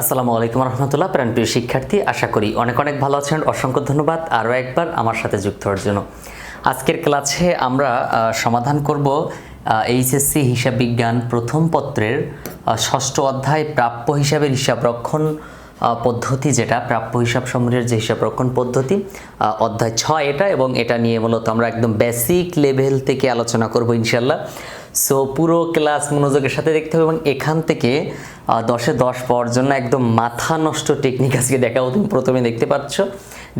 আসসালামু আলাইকুম রহমতুল্লাহ প্রাণপ্রিয় শিক্ষার্থী, আশা করি অনেক অনেক ভালো আছেন। অসংখ্য ধন্যবাদ আরও একবার আমার সাথে যুক্ত হওয়ার জন্য। আজকের ক্লাসে আমরা সমাধান করব এইচএসসি হিসাব বিজ্ঞান প্রথম পত্রের ষষ্ঠ অধ্যায় প্রাপ্য হিসাবের হিসাব রক্ষণ পদ্ধতি যেটা, প্রাপ্য হিসাব সমূহের যে হিসাব রক্ষণ পদ্ধতি অধ্যায় ছয় এটা এবং এটা নিয়ে মূলত আমরা একদম বেসিক লেভেল থেকে আলোচনা করব ইনশাল্লাহ সো পুরো ক্লাস মনোযোগের সাথে দেখতে হবে এবং এখান থেকে দশে দশ পাওয়ার জন্য একদম মাথা নষ্ট টেকনিক আজকে দেখাবো। তুমি প্রথমে দেখতে পাচ্ছ,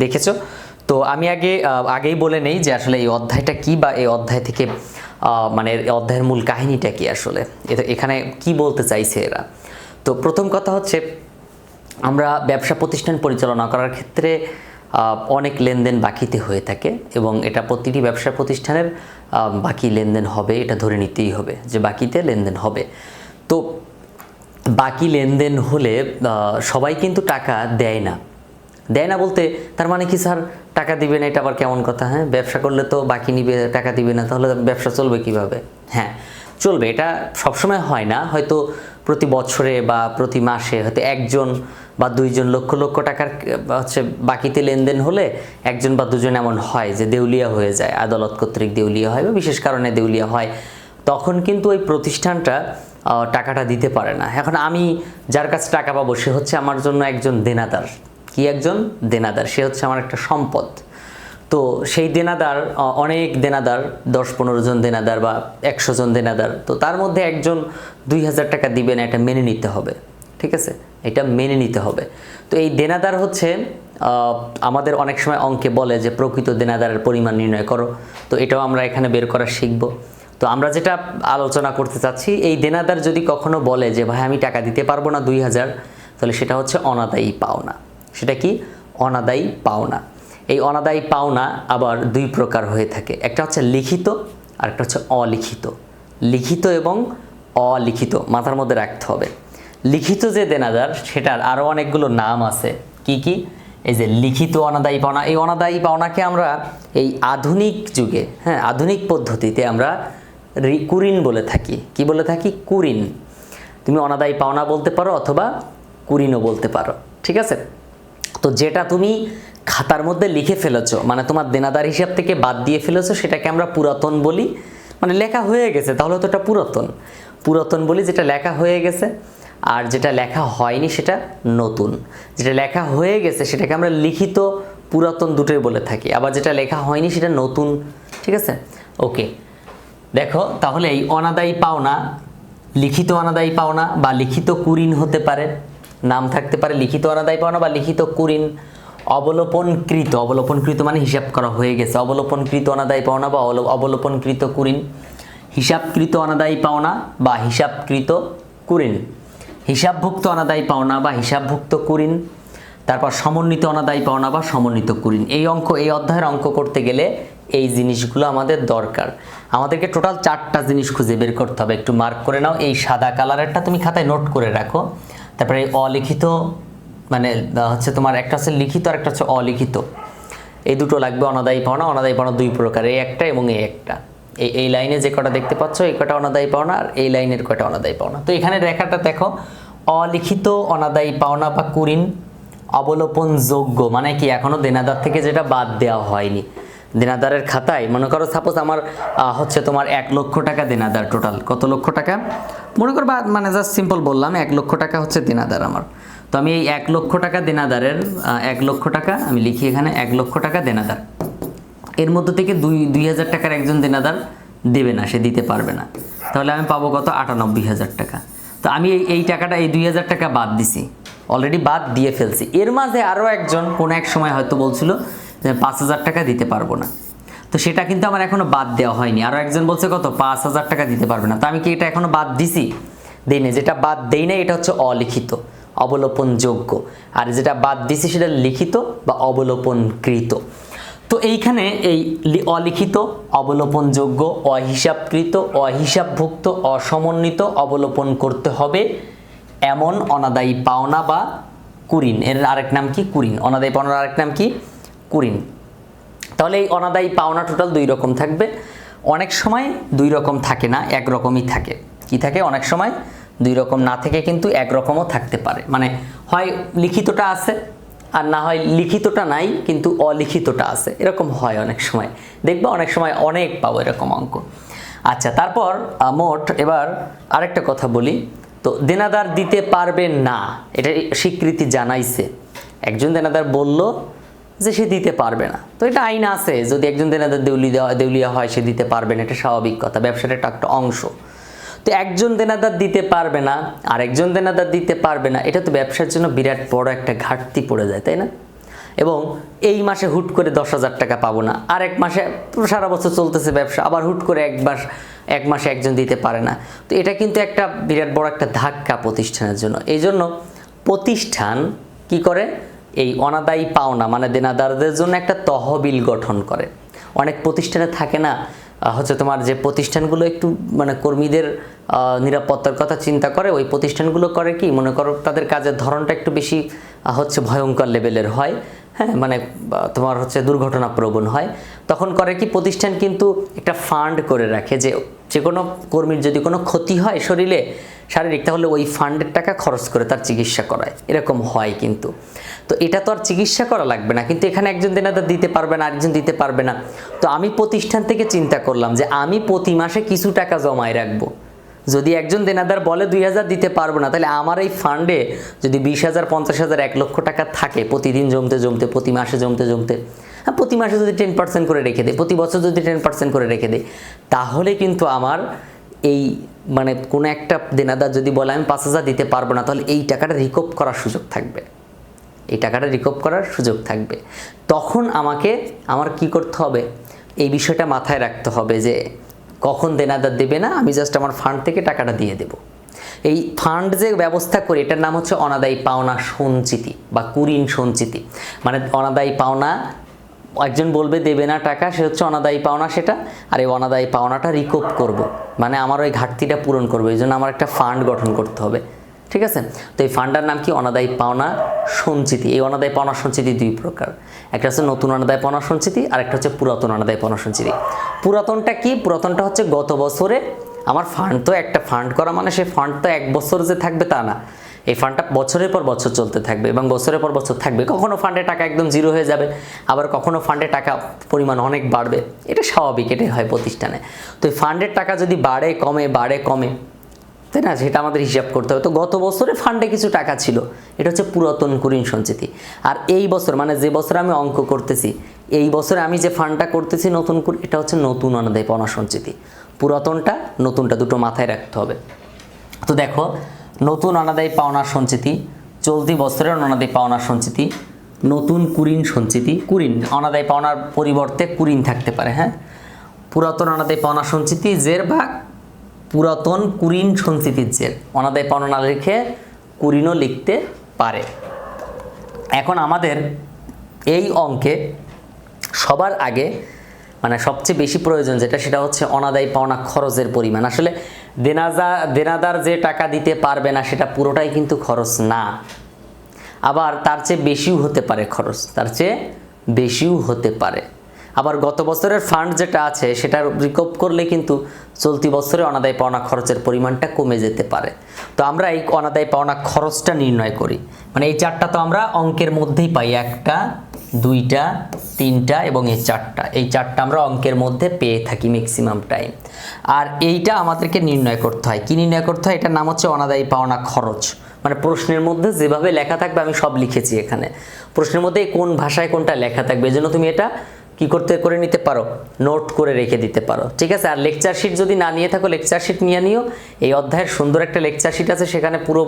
দেখেছ? তো আমি আগে আগেই বলে নেই যে আসলে এই অধ্যায়টা কি বা এই অধ্যায় থেকে মানে অধ্যায়ের মূল কাহিনীটা কি আসলে? এখানে কি বলতে চাইছে এরা? তো প্রথম কথা হচ্ছে, আমরা ব্যবসা প্রতিষ্ঠান পরিচালনা করার ক্ষেত্রে অনেক লেনদেন বাকিতে হয়ে থাকে এবং এটা প্রতিটি ব্যবসা প্রতিষ্ঠানের বাকি লেনদেন হবে, এটা ধরে নিতেই হবে যে বাকিতে লেনদেন হবে। তো বাকি লেনদেন হলে সবাই কিন্তু টাকা দেয় না। দেয় না বলতে তার মানে কি স্যার, টাকা দিবে না, এটা আবার কেমন কথা হ্যাঁ? ব্যবসা করলে তো বাকি নিবে, টাকা দিবে না, তাহলে ব্যবসা চলবে কীভাবে? হ্যাঁ চলবে, এটা সবসময় হয় না। হয়তো প্রতি বছরে বা প্রতি মাসে হয়তো একজন বা দুইজন লক্ষ লক্ষ টাকার হচ্ছে বাকিতে লেনদেন হলে একজন বা দুজন এমন হয় যে দেউলিয়া হয়ে যায়, আদালত কর্তৃক দেউলিয়া হয় বা বিশেষ কারণে দেউলিয়া হয়। তখন কিন্তু ওই প্রতিষ্ঠানটা টাকাটা দিতে পারে না। এখন আমি যার কাছে টাকা পাবো, সে হচ্ছে আমার জন্য একজন দেনাদার। কি একজন? দেনাদার। সে হচ্ছে আমার একটা সম্পদ। তো সেই দেনাদার অনেক দেনাদার দশ পনেরো জন দেনাদার বা একশো জন দেনাদার, তো তার মধ্যে একজন দুই হাজার টাকা দিবে না এটা মেনে নিতে হবে, ঠিক আছে? এটা মেনে নিতে হবে। তো এই দেনাদার হচ্ছে আমাদের অনেক সময় অঙ্কে বলে যে প্রকৃত দেনাদারের পরিমাণ নির্ণয় করো, তো এটাও আমরা এখানে বের করা শিখব। তো আমরা যেটা আলোচনা করতে চাচ্ছি, এই দেনাদার যদি কখনো বলে যে, ভাই, আমি টাকা দিতে পারব না দুই হাজার তাহলে সেটা হচ্ছে অনাদায়ী পাওনা। সেটা কি? অনাদায়ী পাওনা। এই অনাদায়ী পাওনা আবার দুই প্রকার হয়ে থাকে। একটা হচ্ছে লিখিত, আর একটা হচ্ছে অলিখিত। লিখিত এবং অলিখিত, মাথার মধ্যে রাখতে হবে। লিখিত যে দেনাদার, সেটার আরও অনেকগুলো নাম আছে। কি কি? এই যে লিখিত অনাদায়ী পাওনা। এই অনাদায়ী পাওনাকে আমরা এই আধুনিক যুগে হ্যাঁ আধুনিক পদ্ধতিতে আমরা কুরিন বলে থাকি। কি বলে থাকি? কুরিন। তুমি অনাদায়ী পাওনা বলতে পারো অথবা কুরিনও বলতে পারো। ঠিক আছে? তো যেটা তুমি খাতার মধ্যে লিখে ফেলেছো মানে তোমার দেনাদার হিসাব থেকে বাদ দিয়ে ফেলেছো, সেটাকে আমরা পুরাতন বলি। মানে লেখা হয়ে গেছে, তাহলে তো এটা পুরাতন। পুরাতন বলি যেটা লেখা হয়ে গেছে, আর যেটা লেখা হয়নি সেটা নতুন। যেটা লেখা হয়ে গেছে সেটাকে আমরা লিখিত পুরাতন দুটোই বলে থাকি, আবার যেটা লেখা হয়নি সেটা নতুন, ঠিক আছে? ওকে, দেখো, তাহলে এই অনাদায়ী পাওনা, লিখিত অনাদায়ী পাওনা বা লিখিত কুরিন হতে পারে, নাম থাকতে পারে লিখিত অনাদায়ী পাওনা বা লিখিত কুরিন। অবলোপনকৃত অবলোপনকৃত মানে হিসাব করা হয়ে গেছে। অবলোপনকৃত অনাদায়ী পাওনা বা অবলো- অবলোপনকৃত কুরিন। হিসাবকৃত অনাদায়ী পাওনা বা হিসাবকৃত কুরিন। হিসাবভুক্ত অনাদায়ী পাওনা বা হিসাবভুক্ত কুরিন। তারপর সমন্বিত অনাদায়ী পাওনা বা সমন্বিত কুরিন। এই অঙ্ক, এই অধ্যায়ের অঙ্ক করতে গেলে এই জিনিসগুলো আমাদের দরকার। আমাদেরকে টোটাল চারটা জিনিস খুঁজে বের করতে হবে। একটু মার্ক করে নাও। এই সাদা কালারেরটা তুমি খাতায় নোট করে রাখো। তারপরে অলিখিত মানে হচ্ছে তোমার একটা হচ্ছে লিখিত আর একটা হচ্ছে অলিখিত। এই দুটো লাগবে অনাদায়ী পাওনা অনাদায়ী পাওনা দুই প্রকার, এই একটা এবং এই একটা। এই এই লাইনে যে কটা দেখতে পাচ্ছ, এই কটা অনাদায়ী পাওনা আর এই লাইনের কটা অনাদায়ী পাওনা। তো এখানে রেখাটা দেখো, অলিখিত, অনাদায়ী পাওনা বা কুরিন অবলোপন যোগ্য মানে কি এখনও দেনাদার থেকে যেটা বাদ দেওয়া হয়নি। দেনাদারের খাতায়, মনে করো সাপোজ আমার হচ্ছে তোমার এক লক্ষ টাকা দেনাদার টোটাল কত লক্ষ টাকা? মনে করো বা মানে জাস্ট সিম্পল বললাম, এক লক্ষ টাকা হচ্ছে দেনাদার আমার। তো আমি এই এক লক্ষ টাকা দেনাদারের এক লক্ষ টাকা, আমি লিখি এখানে, এক লক্ষ টাকা দেনাদার। এর মধ্যে থেকে দুই দুই হাজার টাকার একজন দেনাদার দেবে না, সে দিতে পারবে না। তাহলে আমি পাবো কত? আটানব্বই হাজার টাকা। তো আমি এই এই টাকাটা, এই দুই হাজার টাকা বাদ দিছি। অলরেডি বাদ দিয়ে ফেলছি। এর মাঝে আরও একজন কোনো এক সময় হয়তো বলছিল যে, পাঁচ হাজার টাকা দিতে পারব না। তো সেটা কিন্তু আমার এখনও বাদ দেওয়া হয়নি। আরও একজন বলছে কত? পাঁচ হাজার টাকা দিতে পারবে না। তো আমি কি এটা এখনও বাদ দিছি? দেই যেটা বাদ দেই না এটা হচ্ছে অলিখিত। অবলোপনযোগ্য। আর যেটা বাদ দিছি সেটা লিখিত বা অবলোপনকৃত। তো এইখানে এই অলিখিত, অবলোপনযোগ্য, অহিসাবকৃত, অহিসাবভুক্ত, অসমন্বিত অবলোপন করতে হবে এমন অনাদায়ী পাওনা বা কুরিন। এর আরেক নাম কি? কুরিন। অনাদায়ী পাওনার আরেক নাম কি? কুরিন। তাহলে এই অনাদায়ী পাওনা টোটাল দুই রকম থাকবে। অনেক সময় দুই রকম থাকে না, এক রকমই থাকে। কি থাকে? অনেক সময় দুই রকম না থেকে কিন্তু একরকমও থাকতে পারে। মানে হয় লিখিতটা আছে আর না হয় লিখিতটা নাই, কিন্তু অলিখিতটা আছে। এরকম হয় অনেক সময়। দেখবা অনেক সময় অনেক পাবো এরকম অঙ্ক। আচ্ছা তারপর মোট এবার আরেকটা কথা বলি। তো দেনাদার দিতে পারবে না এটা স্বীকৃতি জানাইছে। একজন দেনাদার বলল যে সে দিতে পারবে না। তো এটা আইন আছে, যদি একজন দেনাদার দেউলি দেওয়া দেউলিয়া হয়, সে দিতে পারবে না, এটা স্বাভাবিক কথা। ব্যবসার একটা একটা অংশ। তো একজন দেনাদার দিতে পারবে না আর একজন দেনাদার দিতে পারবে না, এটা তো ব্যবসার জন্য বিরাট বড় একটা ঘাটতি পড়ে যায়, তাই না? এবং এই মাসে হুট করে দশ হাজার টাকা পাবো না, আর এক মাসে সারা বছর চলতেছে ব্যবসা, আবার হুট করে একবার এক মাসে একজন দিতে পারে না। তো এটা কিন্তু একটা বিরাট বড় একটা ধাক্কা প্রতিষ্ঠানের জন্য। এই জন্য প্রতিষ্ঠান কি করে? এই অনাদায়ী পাওনা মানে দেনাদারদের জন্য একটা তহবিল গঠন করে। অনেক প্রতিষ্ঠানে থাকে না হচ্ছে তোমার যে প্রতিষ্ঠানগুলো একটু মানে কর্মীদের নিরাপত্তার কথা চিন্তা করে, ওই প্রতিষ্ঠানগুলো করে কি, মনে করো তাদের কাজের ধরনটা একটু বেশি হচ্ছে ভয়ঙ্কর লেভেলের হয় হ্যাঁ মানে তোমার হচ্ছে দুর্ঘটনা প্রবণ হয়। তখন করে কি প্রতিষ্ঠান কিন্তু একটা ফান্ড করে রাখে যে যে কোনো কর্মীর যদি কোনো ক্ষতি হয় শরীরে, শারীরিক, তাহলে ওই ফান্ডের টাকা খরচ করে তার চিকিৎসা করায়। এরকম হয় কিন্তু। তো এটা তো আর চিকিৎসা করা লাগবে না। কিন্তু এখানে একজন দেনাদার দিতে পারবে না, আরেকজন দিতে পারবে না। তো আমি প্রতিষ্ঠান থেকে চিন্তা করলাম যে আমি প্রতি মাসে কিছু টাকা জমায় রাখব। যদি একজন দেনাদার বলে দুই হাজার দিতে পারব না, তাহলে আমার এই ফান্ডে যদি বিশ হাজার, পঞ্চাশ হাজার, এক লক্ষ টাকা থাকে প্রতিদিন জমতে জমতে, প্রতি মাসে জমতে জমতে হ্যাঁ প্রতি মাসে যদি টেন পার্সেন্ট করে রেখে দেয়, প্রতি বছর যদি টেন পার্সেন্ট করে রেখে দেয়, তাহলে কিন্তু আমার এই মানে কোনো একটা দেনাদার যদি বলে আমি পাঁচ হাজার দিতে পারব না, তাহলে এই টাকাটা রিকভ করার সুযোগ থাকবে। এই টাকাটা রিকভ করার সুযোগ থাকবে। তখন আমাকে, আমার কি করতে হবে? এই বিষয়টা মাথায় রাখতে হবে যে, কখন দেনাদার দেবে না? আমি জাস্ট আমার ফান্ড থেকে টাকাটা দিয়ে দেব। এই ফান্ড যে ব্যবস্থা করি, এটার নাম হচ্ছে অনাদায়ী পাওনা সঞ্চিতি বা কুরিন সঞ্চিতি। মানে অনাদায়ী পাওনা, একজন বলবে দেবে না টাকা, সে হচ্ছে অনাদায়ী পাওনা সেটা, আর এই অনাদায়ী পাওনাটা রিকভ করব। মানে আমার ওই ঘাটতিটা পূরণ করব, এই জন্য আমার একটা ফান্ড গঠন করতে হবে। ঠিক আছে? তো এই ফান্ডার নাম কি? অনাদায়ী পাওনা সঞ্চিতি। এই অনাদায়ী পাওনা সঞ্চিতি দুই প্রকার। একটা হচ্ছে নতুন অনাদায় পাওনা সঞ্চিতি আর একটা হচ্ছে পুরাতন অনাদায় পাওনা সঞ্চিতি। পুরাতনটা কি? পুরাতনটা হচ্ছে গত বছরে আমার ফান্ড তো একটা ফান্ড করা মানে সেই ফান্ড তো এক বছর যে থাকবে তা না। এই ফান্ডটা বছরের পর বছর চলতে থাকবে এবং বছরের পর বছর থাকবে। কখনো ফান্ডে টাকা একদম জিরো হয়ে যাবে, আবার কখনো ফান্ডে টাকা পরিমাণ অনেক বাড়বে। এটা স্বাভাবিক, এটাই হয় প্রতিষ্ঠানে। তো এই ফান্ডের টাকা যদি বাড়ে, কমে বাড়ে, কমে তাই না? সেটা আমাদের হিসাব করতে হবে। তো গত বছরে ফান্ডে কিছু টাকা ছিল। এটা হচ্ছে পুরাতন কুরিন সঞ্চিতি। আর এই বছর মানে যে বছর আমি অঙ্ক করতেছি, এই বছরে আমি যে ফান্ডটা করতেছি নতুন করে এটা হচ্ছে নতুন অনাদায় পাওনা সঞ্চিতি। পুরাতনটা, নতুনটা দুটো মাথায় রাখতে হবে। তো দেখো, নতুন অনাদায়ী পাওনা সঞ্চিতি, চলতি বছরের অনাদায়ী পাওনা সঞ্চিতি, নতুন কুরিন সঞ্চিতি, কুরিন, অনাদায়ী পাওনার পরিবর্তে কুরিন থাকতে পারে হ্যাঁ? পুরাতন অনাদায়ী পাওনা সঞ্চিতি, জের বা পুরাতন কুরিন জের। অনাদায় পাওনা না লিখে কুরিনও লিখতে পারে। এখন আমাদের এই অঙ্কে সবার আগে মানে সবচেয়ে বেশি প্রয়োজন যেটা, সেটা হচ্ছে অনাদায় পাওনা খরচের পরিমাণ। আসলে দেনাদা দেনাদার যে টাকা দিতে পারবে না, সেটা পুরোটাই কিন্তু খরচ না। আবার তার চেয়ে বেশিও হতে পারে খরচ, তার চেয়ে বেশিও হতে পারে। আবার গত বছরের ফান্ড যেটা আছে, সেটা রিকভ করলে কিন্তু চলতি বছরে অনাদায় পাওনা খরচের পরিমাণটা কমে যেতে পারে। তো আমরা এই অনাদায় পাওনা খরচটা নির্ণয় করি। মানে এই চারটা তো আমরা অঙ্কের মধ্যেই পাই, একটা, দুইটা, তিনটা এবং এই চারটা। এই চারটা আমরা অঙ্কের মধ্যে পেয়ে থাকি ম্যাক্সিমাম টাইম আর এইটা আমাদেরকে নির্ণয় করতে হয়। কী নির্ণয় করতে হয়? এটার নাম হচ্ছে অনাদায়ী পাওনা খরচ। মানে প্রশ্নের মধ্যে যেভাবে লেখা থাকবে আমি সব লিখেছি এখানে। প্রশ্নের মধ্যে কোন ভাষায় কোনটা লেখা থাকবে? এজন্য তুমি এটা কি করতে, করে নিতে পারো? নোট করে রেখে দিতে পারো। ঠিক আছে? আর লেকচার শিট যদি না নিয়ে থাকো লেকচার শিট নিয়ে নিও। এই অধ্যায়ের সুন্দর একটা লেকচার শিট আছে, সেখানে পুরো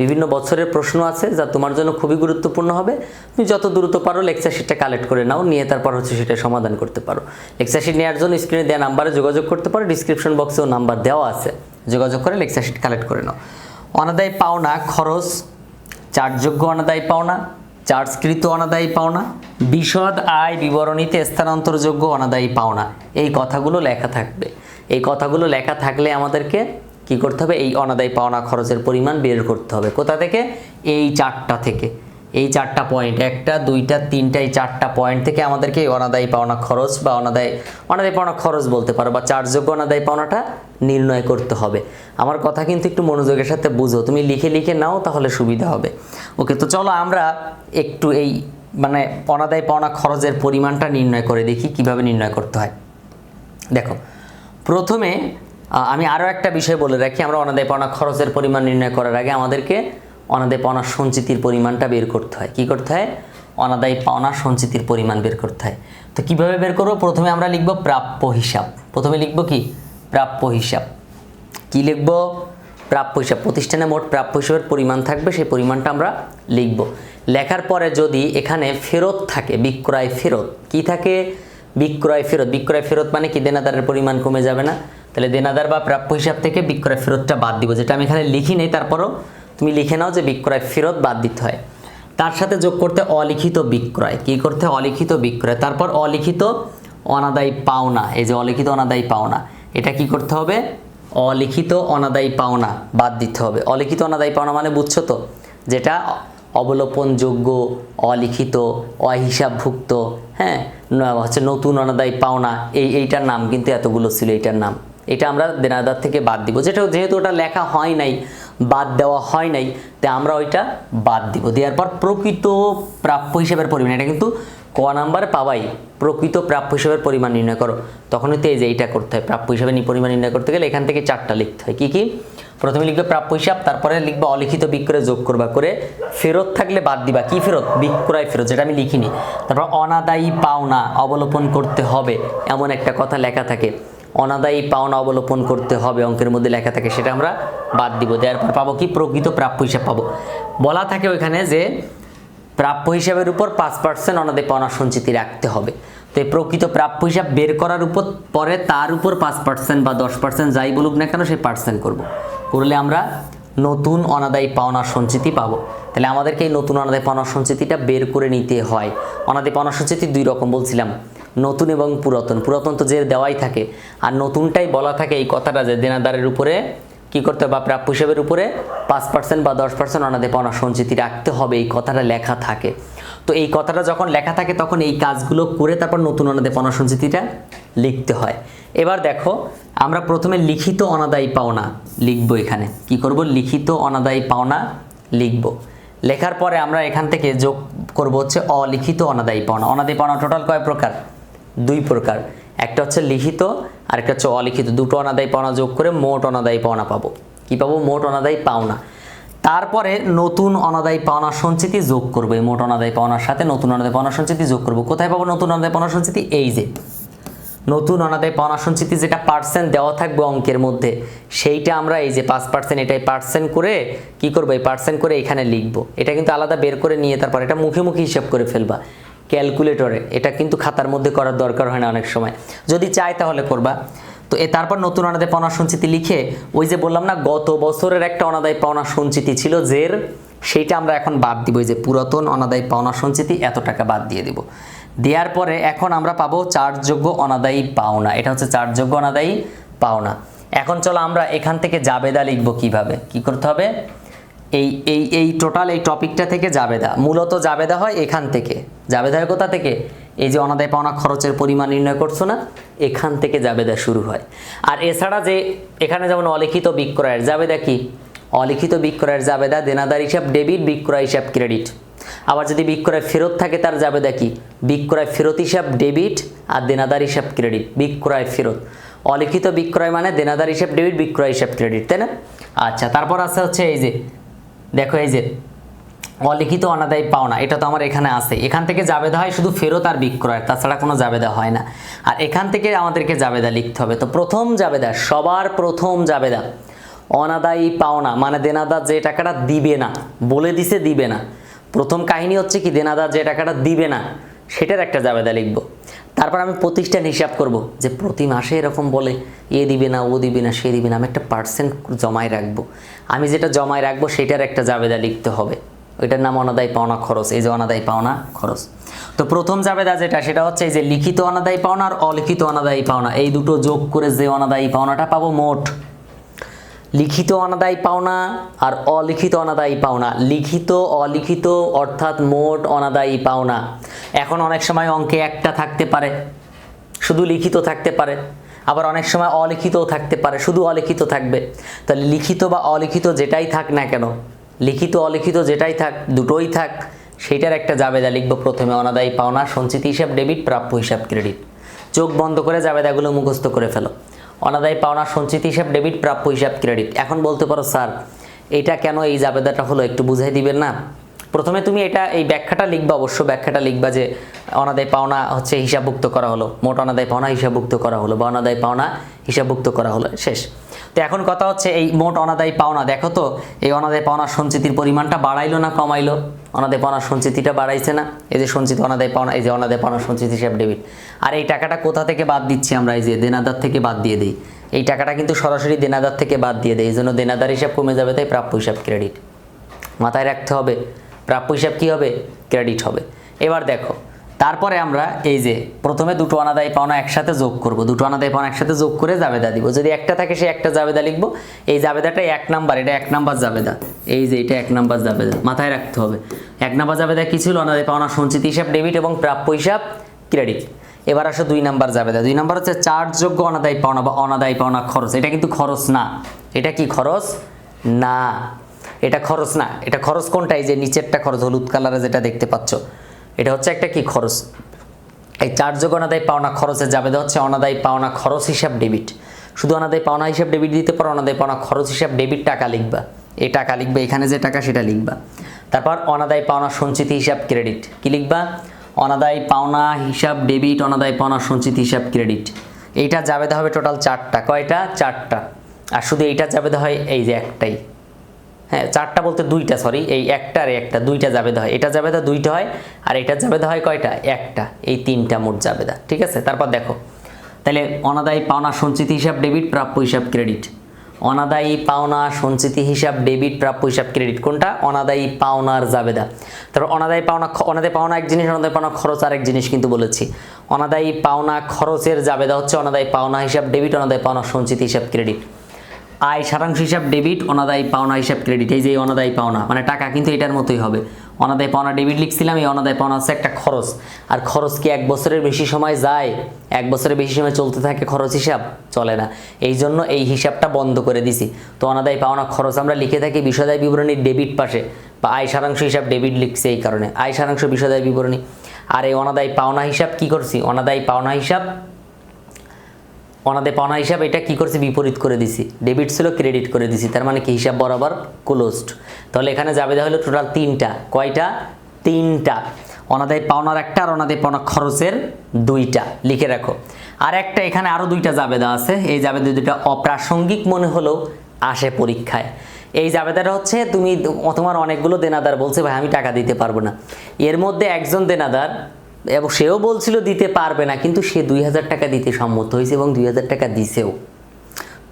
বিভিন্ন বছরের প্রশ্ন আছে, যা তোমার জন্য খুবই গুরুত্বপূর্ণ হবে। তুমি যত দ্রুত পারো লেকচার শিটটা কালেক্ট করে নাও, নিয়ে তারপর হচ্ছে সেটা সমাধান করতে পারো। লেকচার শিট নেওয়ার জন্য স্ক্রিনে দেওয়া নাম্বারে যোগাযোগ করতে পারো। ডিসক্রিপশন বক্সেও নাম্বার দেওয়া আছে। যোগাযোগ করে লেকচার শিট কালেক্ট করে নাও। অনাদায় পাওনা খরচ, চার্জযোগ্য অনাদায় পাওনা চার্জকৃত অনাদায়ী পাওনা, বিশদ আয় বিবরণীতে স্থানান্তরযোগ্য অনাদায়ী পাওনা, এই কথাগুলো লেখা থাকবে। এই কথাগুলো লেখা থাকলে আমাদেরকে কি করতে হবে? এই অনাদায়ী পাওনা খরচের পরিমাণ বের করতে হবে। কোথা থেকে? এই চারটা থেকে। এই চারটা পয়েন্ট একটা, দুইটা, তিনটা, এই চারটা পয়েন্ট থেকে আমাদেরকে অনাদায়ী পাওনা খরচ বা অনাদায়, অনাদায়ী পাওনা খরচ বলতে পারো বা চার্জযোগ্য অনাদায়ী পাওনাটা নির্ণয় করতে হবে। আমার কথা কিন্তু একটু মনোযোগের সাথে বুঝো, তুমি লিখে লিখে নাও তাহলে সুবিধা হবে। ওকে, তো চলো আমরা একটু এই মানে অনাদায়ী পাওনা খরচের পরিমাণটা নির্ণয় করে দেখি কীভাবে নির্ণয় করতে হয়। দেখো, প্রথমে আমি আরও একটা বিষয় বলে রাখি, আমরা অনাদায় পাওনা খরচের পরিমাণ নির্ণয় করার আগে আমাদেরকে অনাদায় পাওনা সঞ্চিতির পরিমাণটা বের করতে হয়। কি করতে হয়? অনাদায় পাওনা সঞ্চিতির পরিমাণ বের করতে হয়। তো কীভাবে বের করব? প্রথমে আমরা লিখব প্রাপ্য হিসাব। প্রথমে লিখব কি? প্রাপ্য হিসাব। কি লিখব? প্রাপ্য হিসাব। প্রতিষ্ঠানে মোট প্রাপ্য হিসাবের পরিমাণ থাকবে, সেই পরিমাণটা আমরা লিখব। লেখার পরে যদি এখানে ফেরত থাকে, বিক্রয় ফেরত, কি থাকে? বিক্রয় ফেরত। বিক্রয় ফেরত মানে কি? দেনাদারের পরিমাণ কমে যাবে না। তাহলে দেনাদার বা প্রাপ্য হিসাব থেকে বিক্রয় ফেরতটা বাদ দিব, যেটা আমি এখানে লিখি নেই, তারপরও তুমি লিখে নাও যে বিক্রয় ফেরত বাদ দিতে হয়। তার সাথে যোগ করতে অলিখিত বিক্রয়। কি করতে অলিখিত বিক্রয়। তারপর অলিখিত অনাদায়ী পাওনা। এই যে অলিখিত অনাদায়ী পাওনা, এটা কি করতে হবে? অলিখিত অনাদায়ী পাওনা বাদ দিতে হবে। অলিখিত অনাদায়ী পাওনা মানে বুঝছ তো? যেটা অবলোপনযোগ্য, অলিখিত, অহিসাবভুক্ত হ্যাঁ? হচ্ছে নতুন অনাদায়ী পাওনা। এই, এইটার নাম কিন্তু এতগুলো ছিল, এইটার নাম। এটা আমরা দেনাদার থেকে বাদ দিব। যেটা যেহেতু ওটা লেখা হয় নাই বাদ দেওয়া হয় নাই তাই আমরা ওইটা বাদ দিব। দেওয়ার পর প্রকৃত প্রাপ্য হিসাবের পরিমাণ, এটা কিন্তু ক নাম্বারে পাবাই প্রকৃত প্রাপ্য হিসাবের পরিমাণ নির্ণয় করো। তখনই তো এই যে এইটা করতে হয়, প্রাপ্য হিসাবে পরিমাণ নির্ণয় করতে গেলে এখান থেকে চারটা লিখতে হয়। কি কি? প্রথমে লিখবে প্রাপ্য হিসাব, তারপরে লিখবে অলিখিত বিক্রয় যোগ করবা করে। ফেরত থাকলে বাদ দিবা। কি ফেরত? বিক্রয় ফেরত, যেটা আমি লিখিনি। তারপর অনাদায়ী পাওনা অবলোপন করতে হবে, এমন একটা কথা লেখা থাকে। অনাদায়ী পাওনা অবলোপন করতে হবে, অঙ্কের মধ্যে লেখা থাকে সেটা আমরা বাদ দিব। দেওয়ার পর পাবো কি? প্রকৃত প্রাপ্য হিসাব পাবো। বলা থাকে ওইখানে যে প্রাপ্য হিসাবের উপর পাঁচ পার্সেন্ট অনাদায়ী পাওনা সঞ্চিতি রাখতে হবে। তো এই প্রকৃত প্রাপ্য হিসাব বের করার উপর, পরে তার উপর পাঁচ পার্সেন্ট বা দশ পার্সেন্ট যাই বলুক না কেন সেই পার্সেন্ট করব। করলে আমরা নতুন অনাদায়ী পাওনা সঞ্চিতি পাবো। তাহলে আমাদেরকে এই নতুন অনাদায়ী পাওনা সঞ্চিতিটা বের করে নিতে হয়। অনাদায়ী পাওনা সঞ্চিতি দুই রকম বলছিলাম। নতুন এবং পুরাতন। পুরাতন তো যে দেওয়াই থাকে। আর নতুনটাই বলা থাকে এই কথাটা যে দেনাদারের উপরে কি করতে হবে বা প্রাপ্য হিসাবের উপরে পাঁচ পার্সেন্ট বা দশ পার্সেন্ট অনাদে পাওনা সঞ্চিতি রাখতে হবে, এই কথাটা লেখা থাকে। তো এই কথাটা যখন লেখা থাকে তখন এই কাজগুলো করে তারপর নতুন অনাদে পাওনা সঞ্চিতিটা লিখতে হয়। এবার দেখো, আমরা প্রথমে লিখিত অনাদায়ী পাওনা লিখব এখানে। কি করব? লিখিত অনাদায়ী পাওনা লিখব। লেখার পরে আমরা এখান থেকে যোগ করব হচ্ছে অলিখিত অনাদায়ী পাওনা। অনাদায়ী পাওনা টোটাল কয় প্রকার? দুই প্রকার। একটা হচ্ছে লিখিত আর একটা হচ্ছে অলিখিত। দুটো অনাদায়ী পাওনা যোগ করে মোট অনাদায়ী পাওনা পাবো। কি পাবো? মোট অনাদায়ী পাওনা। তারপরে নতুন অনাদায়ী পাওনা সঞ্চিতি যোগ করব। এই মোট অনাদায়ী পাওনার সাথে নতুন অনাদায়ী পাওনা সঞ্চিতি যোগ করব। কোথায় পাবো নতুন অনাদায়ী পাওনা সঞ্চিতি? এই যে, নতুন অনাদায় পাওনা সঞ্চিতি যেটা পার্সেন্ট দেওয়া থাকবে অঙ্কের মধ্যে, সেইটা আমরা এই যে পাঁচ পার্সেন্ট এটাই পার্সেন্ট করে কি করব? এই পার্সেন্ট করে এখানে লিখব। এটা কিন্তু আলাদা বের করে নিয়ে তারপর এটা মুখে মুখে হিসাব করে ফেলবা। ক্যালকুলেটরে। এটা কিন্তু খাতার মধ্যে করার দরকার হয় না অনেক সময়। যদি চাই তাহলে করবা। তো এ তারপর নতুন অনাদায় পাওনা সঞ্চিতি লিখে, ওই যে বললাম না, গত বছরের একটা অনাদায় পাওনা সঞ্চিতি ছিল জের, সেইটা আমরা এখন বাদ দিব। যে পুরাতন অনাদায়ী পাওনা সঞ্চিতি, এত টাকা বাদ দিয়ে দিব। দেওয়ার পরে এখন আমরা পাবো চার্জযোগ্য অনাদায়ী পাওনা। এটা হচ্ছে চার্জযোগ্য অনাদায়ী পাওনা। এখন চলো আমরা এখান থেকে জাবেদা লিখব কীভাবে? কি করতে হবে? এই এই এই টোটাল এই টপিকটা থেকে জাবেদা। মূলত জাবেদা হয় এখান থেকে। জাবেদা হয় কোথা থেকে? এই যে অনাদায় পাওনা খরচের পরিমাণ নির্ণয় করছ না? এখান থেকে জাবেদা শুরু হয়। আর এছাড়া যে এখানে যেমন অলিখিত বিক্রয়ের জাবেদা কি? অলিখিত বিক্রয়ের জাবেদা দেনাদার হিসাব, ডেবিট, বিক্রয় হিসাব, ক্রেডিট। আবার যদি বিক্রয় ফেরত থাকে তার জাবেদা কি? বিক্রয় ফেরত হিসাব, ডেবিট আর দেনাদার হিসাব, ক্রেডিট। বিক্রয় ফেরত। অলিখিত বিক্রয় মানে দেনাদার হিসাব, ডেবিট, বিক্রয় হিসাব, ক্রেডিট, তাই না? আচ্ছা তারপর আছে হচ্ছে এই যে দেখো, এই যে অলিখিত অনাদায়ী পাওনা, এটা তো আমার এখানে আছে। এখান থেকে জাবেদা হয়, শুধু ফেরত আর বিক্রয়, তাছাড়া কোনো জাবেদা হয় না। আর এখান থেকে আমাদেরকে জাবেদা লিখতে হবে। তো প্রথম জাবেদা, সবার প্রথম জাবেদা, অনাদায়ী পাওনা মানে দেনাদার যে টাকাটা দিবে না, বলে দিছে দিবে না। প্রথম কাহিনী হচ্ছে কি, দেনাদার যে টাকাটা দিবে না, সেটার একটা জাবেদা লিখব। তারপর আমি প্রতিষ্ঠান হিসাব করব যে প্রতি মাসে এরকম বলে, এ দিবে না, ও দিবে না, সে দিবে না, আমি একটা পার্সেন্ট জমায় রাখব। আমি যেটা জমায় রাখব সেটার একটা জাবেদা লিখতে হবে। ওইটার নাম অনাদায় পাওনা খরচ, এই যে অনাদায় পাওনা খরচ। তো প্রথম জাবেদা যেটা, সেটা হচ্ছে এই যে লিখিত অনাদায়ী পাওনা আর অলিখিত অনাদায়ী পাওনা। এই দুটো যোগ করে যে অনাদায়ী পাওনাটা পাবো মোট লিখিত অনাদায়ী পাওনা আর অলিখিত অনাদায়ী পাওনা। লিখিত, অলিখিত অর্থাৎ মোট অনাদায়ী পাওনা। এখন অনেক সময় অঙ্কে একটা থাকতে পারে, শুধু লিখিত থাকতে পারে। আবার অনেক সময় অলিখিতও থাকতে পারে, শুধু অলিখিত থাকবে। তাহলে লিখিত বা অলিখিত যেটাই থাক না কেন, লিখিত, অলিখিত যেটাই থাক, দুটোই থাক সেটার একটা জাবেদা লিখব প্রথমে। অনাদায়ী পাওনা, সঞ্চিত হিসাব, ডেবিট, প্রাপ্য হিসাব, ক্রেডিট। চোখ বন্ধ করে জাবেদাগুলো মুখস্থ করে ফেলো। অনাদায়ী পাওনা সঞ্চিত হিসাব, ডেবিট, প্রাপ্য হিসাব, ক্রেডিট। এখন বলতে পারো, স্যার, এটা কেন এই জাবেদাটা হলো একটু বুঝাই দিবেন না? প্রথমে তুমি এটা, এই ব্যাখ্যাটা লিখবা, অবশ্য ব্যাখ্যাটা লিখবা যে অনাদায় পাওনা হচ্ছে হিসাবভুক্ত করা হলো। মোট অনাদায় পাওনা হিসাবভুক্ত করা হলো বা অনাদায় পাওনা হিসাবভুক্ত করা হলো। শেষ। তো এখন কথা হচ্ছে, এই মোট অনাদায় পাওনা, দেখো তো, এই অনাদায় পাওনা সঞ্চিতির পরিমাণটা বাড়াইলো না কমাইলো? অনাদায় পাওনা সঞ্চিতিটা বাড়াইছে না? এই যে সঞ্চিত অনাদায় পাওনা, এই যে অনাদায় পাওনা সঞ্চিত হিসাব ডেবিট আর এই টাকাটা কোথা থেকে বাদ দিচ্ছি আমরা? এই যে দেনাদার থেকে বাদ দিয়ে দিই। এই টাকাটা কিন্তু সরাসরি দেনাদার থেকে বাদ দিয়ে দেয় এই জন্য দেনাদার হিসাব কমে যাবে, তাই প্রাপ্য হিসাব ক্রেডিট মাথায় রাখতে হবে, প্রাপ্য হিসাব কী হবে? ক্রেডিট হবে। এবার দেখো তারপরে আমরা এই যে প্রথমে দুটো অনাদায়ী পাওনা একসাথে যোগ করব। দুটো অনাদায়ী পাওনা একসাথে যোগ করে জাবেদা দিব। যদি একটা থাকে সে একটা জাবেদা লিখব। এই জাবেদাটা এক নাম্বার, এটা এক নাম্বার জাবেদা। এই যে এটা এক নাম্বার জাবেদা। মাথায় রাখতে হবে। এক নাম্বার জাবেদা কী ছিল? অনাদায়ী পাওনা সঞ্চিত হিসাব, ডেবিট এবং প্রাপ্য হিসাব, ক্রেডিট। এবার আসো দুই নাম্বার জাবেদা। দুই নাম্বার হচ্ছে চার্জযোগ্য অনাদায়ী পাওনা বা অনাদায়ী পাওনা খরচ। এটা কিন্তু খরচ না। এটা কি খরচ? না। এটা খরচ না। এটা খরচ কোনটাই? যে নিচেরটা খরচ, হলুদ কালারে যেটা দেখতে পাচ্ছ। এটা হচ্ছে একটা কি খরচ? এই চার্জযোগ্য অনাদায় পাওনা খরচের জাবেদা হচ্ছে অনাদায় পাওনা খরচ হিসাব ডেবিট। শুধু অনাদায় পাওনা হিসাব ডেবিট দিতে পারো, অনাদায় পাওনা খরচ হিসাব ডেবিট টাকা লিখবা। এই টাকা লিখবা, এখানে যে টাকা সেটা লিখবা। তারপর অনাদায় পাওনা সঞ্চিতি হিসাব ক্রেডিট। কি লিখবা? অনাদায় পাওনা হিসাব ডেবিট, অনাদায় পাওনা সঞ্চিত হিসাব ক্রেডিট। এইটা জাবেদা হবে টোটাল চারটা। কয়টা? চারটা। আর শুধু এইটা জাবেদা হয় এই যে একটাই। হ্যাঁ চারটা বলতে দুইটা সরি এই একটা আর একটা, দুইটা জাবেদা হয়। এটা জাবেদা দুইটা হয় আর এটা জাবেদা হয় কয়টা? একটা। এই তিনটা মোট জাবেদা, ঠিক আছে? তারপর দেখো, তাহলে অনাদায়ী পাওনা সঞ্চিতি হিসাব, ডেবিট, প্রাপ্য হিসাব, ক্রেডিট। অনাদায়ী পাওনা সঞ্চিতি হিসাব, ডেবিট, প্রাপ্য হিসাব, ক্রেডিট, কোনটা? অনাদায়ী পাওনার জাবেদা। তারপর অনাদায়ী পাওনা অনাদায়ী পাওনা এক জিনিস, অনাদায়ী পাওনা খরচ আর এক জিনিস কিন্তু বলেছি। অনাদায়ী পাওনা খরচের জাবেদা হচ্ছে অনাদায়ী পাওনা হিসাব, ডেবিট, অনাদায়ী পাওনা সঞ্চিতি হিসাব, ক্রেডিট। আয় সারাংশ হিসাব ডেবিট অনাদায়ী পাওনা হিসাব ক্রেডিট এই যে অনাদায়ী পাওনা মানে টাকা কিন্তু এটার মতোই হবে। অনাদায় পাওনা ডেবিট লিখছিলাম, এই অনাদায় পাওনা হচ্ছে একটা খরচ। আর খরচ কি এক বছরের বেশি সময় যায়? এক বছরের বেশি সময় চলতে থাকে খরচ হিসাব? চলে না। এই জন্য এই হিসাবটা বন্ধ করে দিছি। তো অনাদায় পাওনা খরচ আমরা লিখে থাকি বিষয়দায় বিবরণীর ডেবিট পাশে। বা আয় সারাংশ হিসাব ডেবিট লিখছে এই কারণে। আয় সারাংশ বিষয়দায় বিবরণী। আর এই অনাদায় পাওনা হিসাব কি করছি? অনাদায় পাওনা হিসাব অনাদে পাওনা হিসাব এটা কি করছে? বিপরীত করে দিছি। ডেবিট ছিল ক্রেডিট করে দিছি। তার মানে কি? হিসাব বরাবর ক্লোজড তাহলে এখানে জাবেদা হলো টোটাল তিনটা। কয়টা? তিনটা। অনাদায় পাওনার একটা আর অনাদায় পাওনা খরচের দুইটা। লিখে রাখো। আর একটা এখানে আরও দুইটা জাবেদা আছে। এই জাবেদা দুইটা অপ্রাসঙ্গিক মনে হলেও আসে পরীক্ষায়। এই জাবেদাটা হচ্ছে তুমি তোমার অনেকগুলো দেনাদার বলছে, ভাই, আমি টাকা দিতে পারব না। এর মধ্যে একজন দেনাদার এবং সেও বলছিল দিতে পারবে না, কিন্তু সে দুই হাজার টাকা দিতে সম্মত হয়েছে এবং দুই হাজার টাকা দিছেও।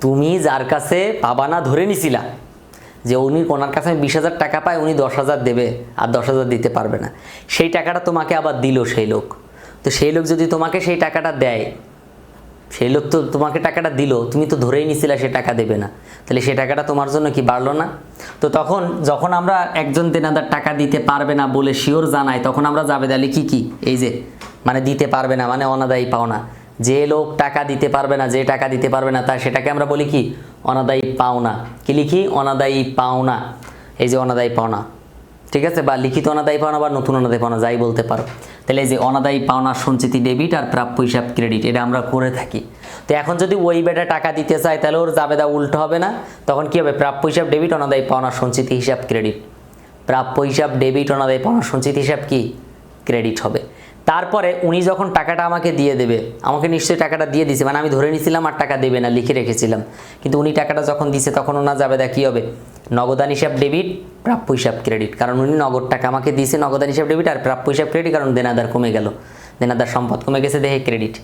তুমি যার কাছে পাবা না ধরে নিছিলা, যে উনি ওনার কাছে আমি বিশ হাজার টাকা পাই, উনি দশ হাজার দেবে, আর দশ হাজার দিতে পারবে না। সেই টাকাটা তোমাকে আবার দিল সেই লোক। তো সেই লোক যদি তোমাকে সেই টাকাটা দেয় সেই লোক তো তোমাকে টাকাটা দিল, তুমি তো ধরেই নিছিলা সে টাকা দেবে না। তাহলে সে টাকাটা তোমার জন্য কি বাড়লো না? তো তখন, যখন আমরা একজন দেনাদার টাকা দিতে পারবে না বলে শিওর জানাই, তখন আমরা জাবেদা লিখি কি এই যে মানে দিতে পারবে না মানে অনাদায়ী পাওনা যে লোক টাকা দিতে পারবে না, যে টাকা দিতে পারবে না তা সেটাকে আমরা বলি কি? অনাদায়ী পাওনা কি লিখি? অনাদায়ী পাওনা এই যে অনাদায়ী পাওনা ঠিক আছে? বা লিখিত অনাদায়ী পাওনা বা নতুন অনাদায়ী পাওনা, যাই বলতে পারো। তাহলে এই যে অনাদায়ী পাওনা, সঞ্চিতি ডেবিট আর প্রাপ্য হিসাব ক্রেডিট, এটা আমরা করে থাকি। তো এখন যদি ওই বেটা টাকা দিতে চায়, তাহলে ওর জাবেদা উল্টো হবে না? তখন কি হবে? প্রাপ্য হিসাব ডেবিট, অনাদায়ী পাওনা, সঞ্চিতি হিসাব ক্রেডিট। প্রাপ্য হিসাব ডেবিট, অনাদায়ী পাওনা, সঞ্চিত হিসাব কি? ক্রেডিট হবে। তারপরে উনি যখন টাকাটা আমাকে দিয়ে দেবে, আমাকে নিশ্চয়ই টাকাটা দিয়ে দিছে মানে আমি ধরে নিয়েছিলাম আর টাকা দেবে না, লিখে রেখেছিলাম। কিন্তু উনি টাকাটা যখন দিছে তখন ওনার যাবে দা কী হবে? নগদান হিসাব ডেবিট প্রাপ্য হিসাব ক্রেডিট কারণ উনি নগদ টাকা আমাকে দিয়েছে নগদান হিসাব ডেবিট আর প্রাপ্য হিসাব ক্রেডিট কারণ দেনাদার কমে গেল। দেনাদার সম্পদ কমে গেছে দেখে ক্রেডিট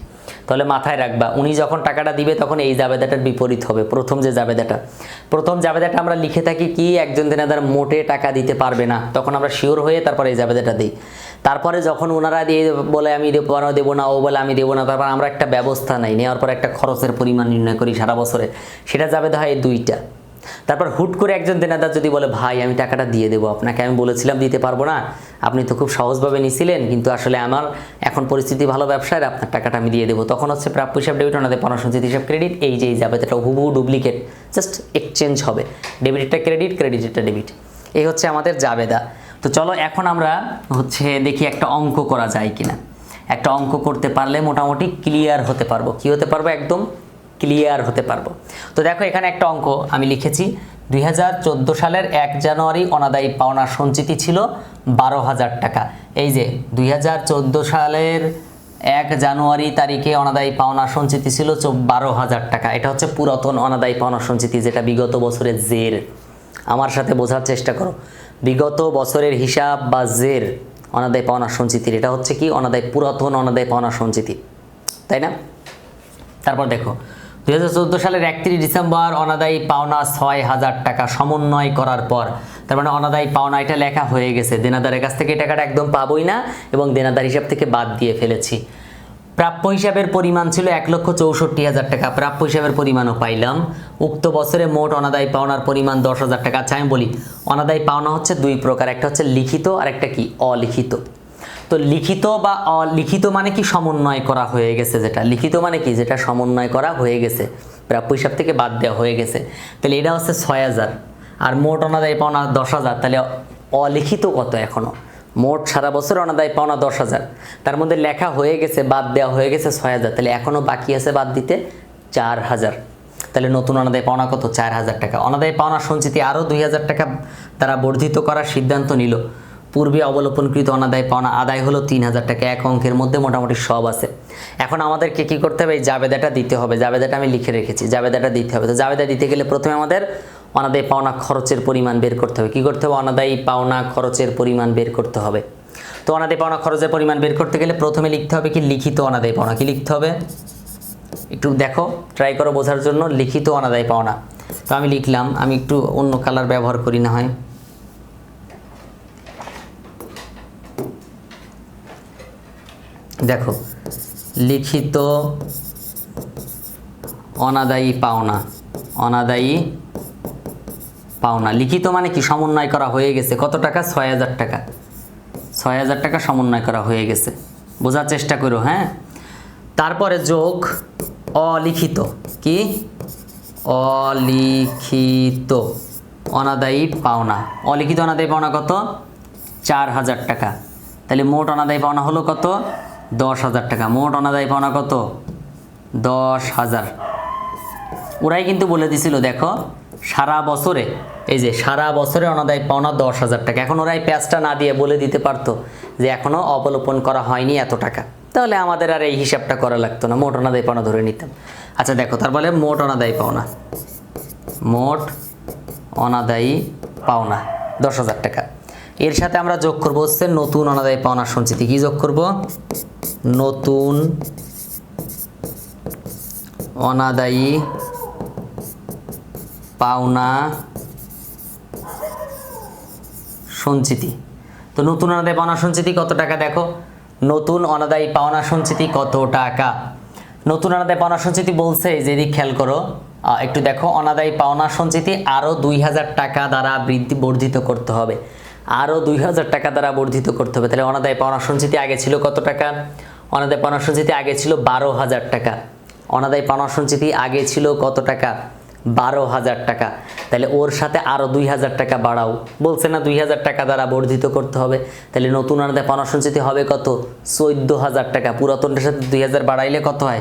তাহলে মাথায় রাখবা, উনি যখন টাকাটা দিবে, তখন এই জাবেদাটার বিপরীত হবে, প্রথম যে জাবেদাটা। প্রথম জাবেদাটা আমরা লিখে থাকি কি, একজন দেনাদার মোটে টাকা দিতে পারবে না, তখন আমরা শিওর হয়ে তারপরে এই জাবেদাটা দিই। তারপরে যখন ওনারা দিয়ে বলে, আমি না দেবো না, ও বলে, আমি দেবো না। তারপর আমরা একটা ব্যবস্থা নাই। নেওয়ার পর একটা খরচের পরিমাণ নির্ণয় করি সারা বছরে। সেটা জাবেদা হয় এই দুইটা। তারপর হুট করে একজন দেনাদার যদি বলে, ভাই, আমি টাকাটা দিয়ে দেবো আপনাকে। আমি বলেছিলাম দিতে পারব না। আপনি তো খুব সহজভাবে নিছিলেন, কিন্তু আসলে আমার এখন পরিস্থিতি ভালো ব্যবসায় আপনার টাকাটা আমি দিয়ে দেবো। তখন হচ্ছে প্রাপ্য হিসাব ডেবিট ওনাদের পণাসঞ্চিত হিসাব ক্রেডিট এই যে এই যাবে, এটা হুবহু ডুপ্লিকেট জাস্ট এক্সচেঞ্জ হবে। ডেবিটটা ক্রেডিট ক্রেডিটটা ডেবিট এই হচ্ছে আমাদের জাবেদা। তো চলো এখন আমরা হচ্ছে দেখি একটা অঙ্ক করা যায় কিনা। একটা অঙ্ক করতে পারলে মোটামুটি ক্লিয়ার হতে পারব। কি হতে পারব? একদম ক্লিয়ার হতে পারব। তো দেখো এখানে একটা অঙ্ক আমি লিখেছি। দুই হাজার চোদ্দ সালের এক জানুয়ারি অনাদায়ী পাওনা সঞ্চিতি ছিল বারো হাজার টাকা। এই যে দুই হাজার চোদ্দ সালের এক জানুয়ারি তারিখে অনাদায়ী পাওনা সঞ্চিতি ছিল বারো হাজার টাকা। এটা হচ্ছে পুরাতন অনাদায়ী পাওনা সঞ্চিতি, যেটা বিগত বছরের জের। আমার সাথে বোঝার চেষ্টা করো। বিগত বছরের হিসাব বা জের অনাদায় পাওনা সঞ্চিতির। এটা হচ্ছে কি? অনাদায় পুরাতন, অনাদায় পাওনা সঞ্চিতি। তাই না? তারপর দেখো, দুই হাজার চোদ্দ সালের একত্রিশ ডিসেম্বর অনাদায়ী পাওনা ছয় হাজার টাকা সমন্বয় করার পর, তার মানে অনাদায়ী পাওনা এটা লেখা হয়ে গেছে। দেনাদারের কাছ থেকে টাকাটা একদম পাবোই না এবং দেনাদার হিসাব থেকে বাদ দিয়ে ফেলেছি। প্রাপ্য হিসাবের পরিমাণ ছিল এক লক্ষ চৌষট্টি হাজার টাকা। প্রাপ্য হিসাবের পরিমাণও পাইলাম। উক্ত বছরে মোট অনাদায় পাওনার পরিমাণ দশ হাজার টাকা। আচ্ছা আমি বলি, অনাদায় পাওনা হচ্ছে দুই প্রকার। একটা হচ্ছে লিখিত, আর একটা কি? অলিখিত। তো লিখিত বা অলিখিত মানে কি? সমন্বয় করা হয়ে গেছে যেটা। লিখিত মানে কি? যেটা সমন্বয় করা হয়ে গেছে। প্রাপ্য হিসাব থেকে বাদ দেওয়া হয়ে গেছে। তাহলে এটা হচ্ছে ছয় হাজার। আর মোট অনাদায়ী পাওনা দশ হাজার। তাহলে অলিখিত কত এখনও? মোট সারা বছর অনাদায় পাওনা দশ হাজার। তার মধ্যে লেখা হয়ে গেছে, বাদ দেওয়া হয়ে গেছে ছয় হাজার। তাহলে এখনও বাকি আছে বাদ দিতে চার হাজার। তাহলে নতুন অনাদায় পাওনা কত? চার হাজার টাকা। অনাদায় পাওনা সঞ্চিতি আরও দুই হাজার টাকা তারা বর্ধিত করার সিদ্ধান্ত নিল। পূর্বে অবলোপনকৃত অনাদায় পাওনা আদায় হলো তিন হাজার টাকা, এক অঙ্কের মধ্যে মোটামুটি সব আছে। এখন আমাদেরকে কী করতে হবে? এই জাবেদাটা দিতে হবে। জাবেদাটা আমি লিখে রেখেছি। জাবেদাটা দিতে হবে। তো জাবেদা দিতে গেলে প্রথমে আমাদের অনাদায়ী পাওনা খরচের পরিমাণ বের করতে হবে। কী করতে হবে? অনাদায়ী পাওনা খরচের পরিমাণ বের করতে হবে। তো অনাদায়ী পাওনা খরচের পরিমাণ বের করতে গেলে প্রথমে লিখতে হবে কি? লিখিত অনাদায়ী পাওনা। কি লিখতে হবে? একটু দেখো ট্রাই করো বোঝার জন্য। লিখিত অনাদায়ী পাওনা। তো আমি লিখলাম, আমি একটু অন্য কালার ব্যবহার করি না হয়। দেখো, লিখিত অনাদায়ী পাওনা। অনাদায়ী পাওনা। লিখিত মানে কি? সমন্বয় করা হয়ে গেছে। কত টাকা? ছয় হাজার টাকা। ছয় হাজার টাকা সমন্বয় করা হয়ে গেছে। বোঝার চেষ্টা করো হ্যাঁ? তারপরে যোগ অলিখিত। কি? অলিখিত। অনাদায়ী পাওনা। অলিখিত অনাদায়ী পাওনা কত? চার হাজার টাকা। তাহলে মোট অনাদায়ী পাওনা হলো কত? দশ হাজার টাকা। মোট অনাদায়ী পাওনা কত? দশ হাজার। ওরাই কিন্তু বলে দিছিল, দেখো সারা বছরে, এই যে সারা বছরে অনাদায় পাওনা দশ হাজার টাকা। এখন ওরাই প্যাচটা না দিয়ে বলে দিতে পারতো যে এখনও অবলোপন করা হয়নি এত টাকা। তাহলে আমাদের আর এই হিসাবটা করা লাগতো না, মোট অনাদায় পাওনা ধরে নিতাম। আচ্ছা দেখো, তার বলে মোট অনাদায়ী পাওনা। মোট অনাদায়ী পাওনা দশ হাজার টাকা। এর সাথে আমরা যোগ করব হচ্ছে নতুন অনাদায়ী পাওনা সঞ্চিতি কি যোগ করব? নতুন অনাদায়ী পাওনা সঞ্চিতি। তো নতুন অনাদায়ী পাওনা সঞ্চিতি কত টাকা দেখো? নতুন অনাদায়ী পাওনা সঞ্চিতি কত টাকা? নতুন অনাদায়ী পাওনা সঞ্চিতি বলছে যে দিক খেয়াল করো একটু দেখো, অনাদায়ী পাওনা সঞ্চিতি আরও দুই হাজার টাকা দ্বারা বৃদ্ধি, বর্ধিত করতে হবে। আরও দুই হাজার টাকা দ্বারা বর্ধিত করতে হবে। তাহলে অনাদায়ী পাওনা সঞ্চিতি আগে ছিল কত টাকা? অনাদায়ী পাওনা সঞ্চিতি আগে ছিল বারো হাজার টাকা। অনাদায়ী পাওনা সঞ্চিতি আগে ছিল কত টাকা? বারো হাজার টাকা। তাহলে ওর সাথে আরও দুই হাজার টাকা বাড়াও। বলছে না দুই হাজার টাকা দ্বারা বর্ধিত করতে হবে। তাহলে নতুন অনাদায় পাওনা সঞ্চিতি হবে কত? চোদ্দ হাজার টাকা। পুরাতনটার সাথে দুই হাজার বাড়াইলে কত হয়?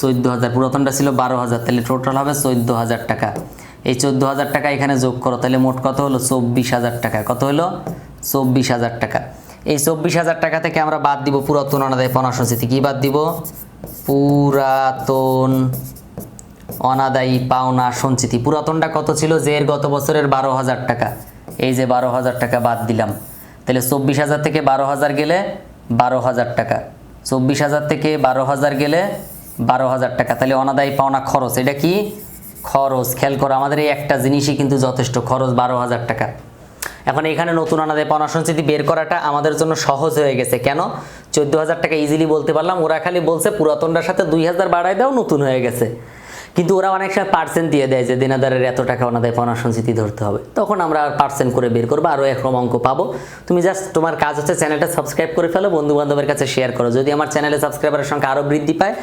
চোদ্দ হাজার। পুরাতনটা ছিল বারো হাজার। তাহলে টোটাল হবে চোদ্দ হাজার টাকা। এই চোদ্দ হাজার টাকা এখানে যোগ করো। তাহলে মোট কত হলো? চব্বিশ হাজার টাকা। কত হলো? চব্বিশ হাজার টাকা। এই চব্বিশ হাজার টাকা থেকে আমরা বাদ দিব পুরাতন অনাদায় সঞ্চিতি। কী বাদ দিব? পুরাতন অনাদায়ী পাওনা সঞ্চিতি। পুরাতনটা কত ছিল? যে এর গত বছরের বারো হাজার টাকা। এই যে বারো হাজার টাকা বাদ দিলাম। তাহলে চব্বিশ হাজার থেকে বারো হাজার গেলে বারো হাজার টাকা। চব্বিশ হাজার থেকে বারো হাজার গেলে বারো হাজার টাকা। তাহলে অনাদায়ী পাওনা খরচ। এটা কি? খরচ। খেয়াল করো, আমাদের এই একটা জিনিসই কিন্তু যথেষ্ট। খরচ বারো হাজার টাকা। এখন এখানে নতুন অনাদায় পাওনা সঞ্চিতি বের করাটা আমাদের জন্য সহজ হয়ে গেছে। কেন? চোদ্দ হাজার টাকা ইজিলি বলতে পারলাম। ওরা খালি বলছে, পুরাতনটার সাথে দুই হাজার বাড়াই দাও, নতুন হয়ে গেছে। কিন্তু ওরা অনেক সময় পার্সেন্ট দিয়ে দেয় যে, দেনাদারের এত টাকা ওনাদের পাওনা সঞ্চিতি ধরতে হবে। তখন আমরা আর পার্সেন্ট করে বের করব আরও এক অঙ্ক পাবো। তুমি জাস্ট তোমার কাজ হচ্ছে চ্যানেলটা সাবস্ক্রাইব করে ফেলো বন্ধু বান্ধবের কাছে শেয়ার করো। যদি আমার চ্যানেলে সাবস্ক্রাইবারের সংখ্যা আরও বৃদ্ধি পায়,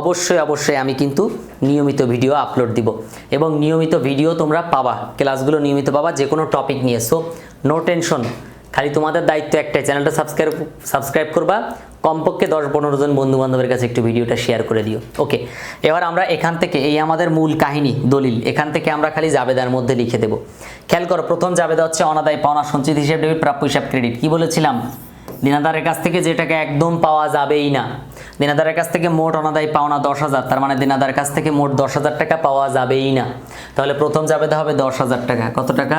অবশ্যই অবশ্যই আমি কিন্তু নিয়মিত ভিডিও আপলোড দিব। এবং নিয়মিত ভিডিও তোমরা পাবা ক্লাসগুলো নিয়মিত পাবা যে কোনো টপিক নিয়ে। সো নো টেনশন খালি তোমাদের দায়িত্ব একটাই, চ্যানেলটা সাবস্ক্রাইব সাবস্ক্রাইব করবা। কমপক্ষে দশ পনেরো জন বন্ধু বান্ধবের কাছে একটু ভিডিওটা শেয়ার করে দিও। ওকে এবার আমরা এখান থেকে, এই আমাদের মূল কাহিনী, দলিল, এখান থেকে আমরা খালি জাবেদার মধ্যে লিখে দেব। খেয়াল করো, প্রথম জাবেদা হচ্ছে অনাদায় পাওনা, সঞ্চিত হিসেব ডেবিট, প্রাপ্য হিসাব, ক্রেডিট। কি বলেছিলাম? দিনাদারের কাছ থেকে যেটাকে একদম পাওয়া যাবেই না। দিনাদারের কাছ থেকে মোট অনাদায় পাওনা দশ হাজার, তার মানে দিনাদারের কাছ থেকে মোট দশ হাজার টাকা পাওয়া যাবেই না। তাহলে প্রথম জাবেদা হবে দশ হাজার টাকা। কত টাকা?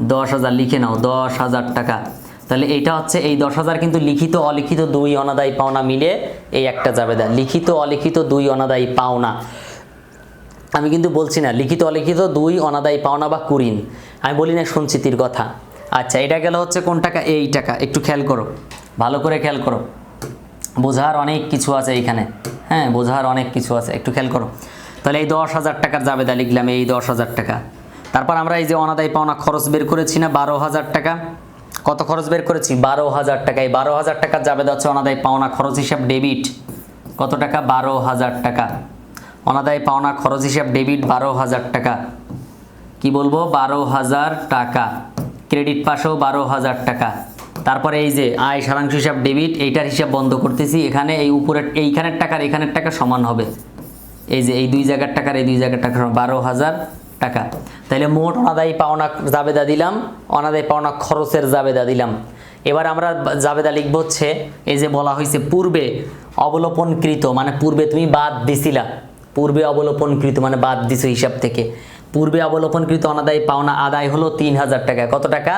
দশ হাজার লিখে নাও, দশ হাজার টাকা। তাহলে এইটা হচ্ছে, এই দশ হাজার কিন্তু লিখিত অলিখিত দুই অনাদায়ী পাওনা মিলে এই একটা জাবেদা লিখিত অলিখিত দুই অনাদায়ী পাওনা। আমি কিন্তু বলছি না, লিখিত অলিখিত দুই অনাদায়ী পাওনা বা কুরিন। আমি বলি না সঞ্চিতির কথা। আচ্ছা এটা গেল হচ্ছে কোন টাকা? এই টাকা। একটু খেয়াল করো। ভালো করে খেয়াল করো। বোঝার অনেক কিছু আছে এইখানে। হ্যাঁ বোঝার অনেক কিছু আছে। একটু খেয়াল করো। তাহলে এই দশ হাজার টাকার জাবেদা লিখলাম, এই দশ হাজার টাকা। তারপর আমরা এই যে অনাদায় পাওনা খরচ বের করেছি না, বারো হাজার টাকা। কত খরচ বের করেছি? বারো হাজার টাকা। এই বারো হাজার টাকার জাবেদা হচ্ছে অনাদায় পাওনা খরচ হিসাব ডেবিট। কত টাকা? বারো হাজার টাকা। অনাদায় পাওনা খরচ হিসাব ডেবিট বারো হাজার টাকা। কি বলব? বারো হাজার টাকা। ক্রেডিট পাশেও বারো হাজার টাকা। তারপরে এই যে আয় সারাংশ হিসাব ডেবিট, এইটার হিসাব বন্ধ করতেছি। এখানে এই উপরের, এইখানের টাকার, এখানের টাকা সমান হবে। এই যে এই দুই জায়গার টাকার, এই দুই জায়গার টাকা বারো হাজার টাকা। তাহলে মোট অনাদায়ী পাওনা জাবেদা দিলাম, অনাদায়ী পাওনা খরচের জাবেদা দিলাম। এবার আমরা জাবেদা লিখব হচ্ছে, এই যে বলা হয়েছে পূর্বে অবলোপনকৃত মানে পূর্বে তুমি বাদ দিছিলা। পূর্বে অবলোপনকৃত মানে বাদ দিছো হিসাব থেকে। পূর্বে অবলোপনকৃত অনাদায়ী পাওনা আদায় হলো তিন হাজার টাকা। কত টাকা?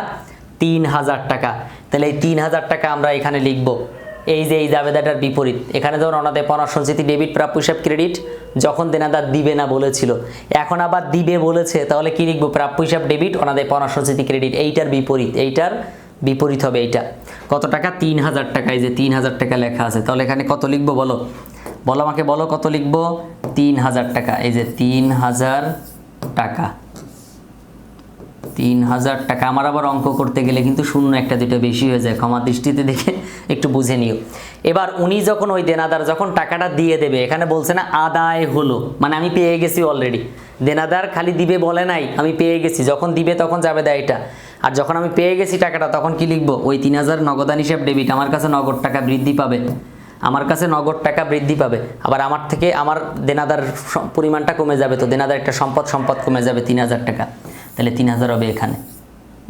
তিন হাজার টাকা। তাহলে এই তিন হাজার টাকা আমরা এখানে লিখব। এই যে এই জাবেদাটার বিপরীত। এখানে ধরুন অনাদায় পাওনা সঞ্চিতি ডেবিট প্রাপ্য হিসাব ক্রেডিট, যখন দেনাদার দিবে না বলেছিল। এখন আবার দিবে বলেছে, তাহলে কি লিখব? প্রাপ্য হিসাব ডেবিট অনাদায় পাওনা সঞ্চিতি ক্রেডিট। এইটার বিপরীত এইটার বিপরীত হবে এইটা। কত টাকা? তিন হাজার টাকা। এই যে তিন হাজার টাকা লেখা আছে, তাহলে এখানে কত লিখব বলো? বলো আমাকে বলো কত লিখব? তিন হাজার টাকা। এই যে তিন হাজার টাকা। তিন হাজার টাকা। আমার আবার অঙ্ক করতে গেলে কিন্তু শূন্য একটা দুটো বেশি হয়ে যায়। ক্ষমা দৃষ্টিতে দেখে একটু বুঝে নিও। এবার উনি যখন ওই দেনাদার যখন টাকাটা দিয়ে দেবে, এখানে বলছে না আদায় হলো। মানে আমি পেয়ে গেছি অলরেডি দেনাদার খালি দিবে বলে নাই, আমি পেয়ে গেছি। যখন দিবে তখন যাবে দেয় এটা আর যখন আমি পেয়ে গেছি টাকাটা, তখন কি লিখব? ওই তিন হাজার নগদান হিসাব ডেবিট আমার কাছে নগদ টাকা বৃদ্ধি পাবে। আমার কাছে নগদ টাকা বৃদ্ধি পাবে। আবার আমার থেকে আমার দেনাদার পরিমাণটা কমে যাবে তো, দেনাদার একটা সম্পদ সম্পদ কমে যাবে তিন হাজার টাকা। তাহলে তিন হাজার হবে এখানে।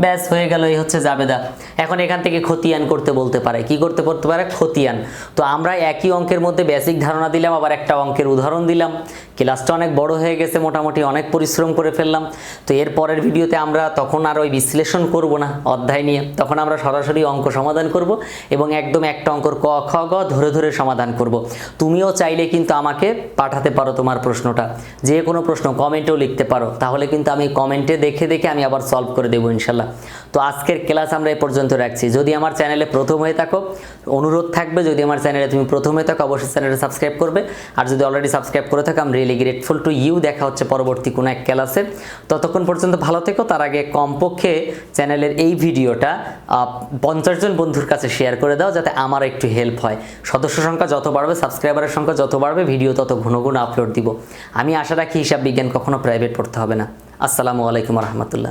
ব্যাস, হয়ে গেল, এই হচ্ছে জাবেদা। এখন এখান থেকে খতিয়ান করতে বলতে পারে। কি করতে বলতে পারে? খতিয়ান। তো আমরা একই অঙ্কের মধ্যে বেসিক ধারণা দিলাম, আবার একটা অঙ্কের উদাহরণ দিলাম। ক্লাসটা অনেক বড় হয়ে গেছে, মোটামুটি অনেক পরিশ্রম করে ফেললাম। তো এর পরের ভিডিওতে আমরা তখন আর ওই বিশ্লেষণ করব না, অধ্যায় নিয়ে। তখন আমরা সরাসরি অঙ্ক সমাধান করব এবং একদম একটা অঙ্কর ক, খ, গ ধরে ধরে সমাধান করব। তুমিও চাইলে কিন্তু আমাকে পাঠাতে পারো তোমার প্রশ্নটা। যে কোনো প্রশ্ন কমেন্টেও লিখতে পারো। তাহলে কিন্তু আমি কমেন্টে দেখে দেখে আমি আবার সলভ করে দেবো, ইনশাল্লাহ। তো আজকের ক্লাস আমরা এ পর্যন্ত রাখছি। যদি আমার চ্যানেলে প্রথম হয়ে থাকো, অনুরোধ থাকবে, যদি আমার চ্যানেলে তুমি প্রথম হয়ে থাকো, অবশ্যই চ্যানেলটা সাবস্ক্রাইব করবে। আর যদি অলরেডি সাবস্ক্রাইব করে থাকো আমি রিয়েলি গ্রেটফুল টু ইউ দেখা হচ্ছে পরবর্তী কোনো এক ক্লাসে। ততক্ষণ পর্যন্ত ভালো থেকো। তার আগে কমপক্ষে চ্যানেলের এই ভিডিওটা পঞ্চাশ জন বন্ধুর কাছে শেয়ার করে দাও, যাতে আমার একটু হেল্প হয়। সদস্য সংখ্যা যত বাড়বে সাবস্ক্রাইবারের সংখ্যা যত বাড়বে ভিডিও তত ঘন ঘন আপলোড দিব। আমি আশা রাখি হিসাব বিজ্ঞান কখনো প্রাইভেট পড়তে হবে না। আসসালামু আলাইকুম রহমতুল্লাহ।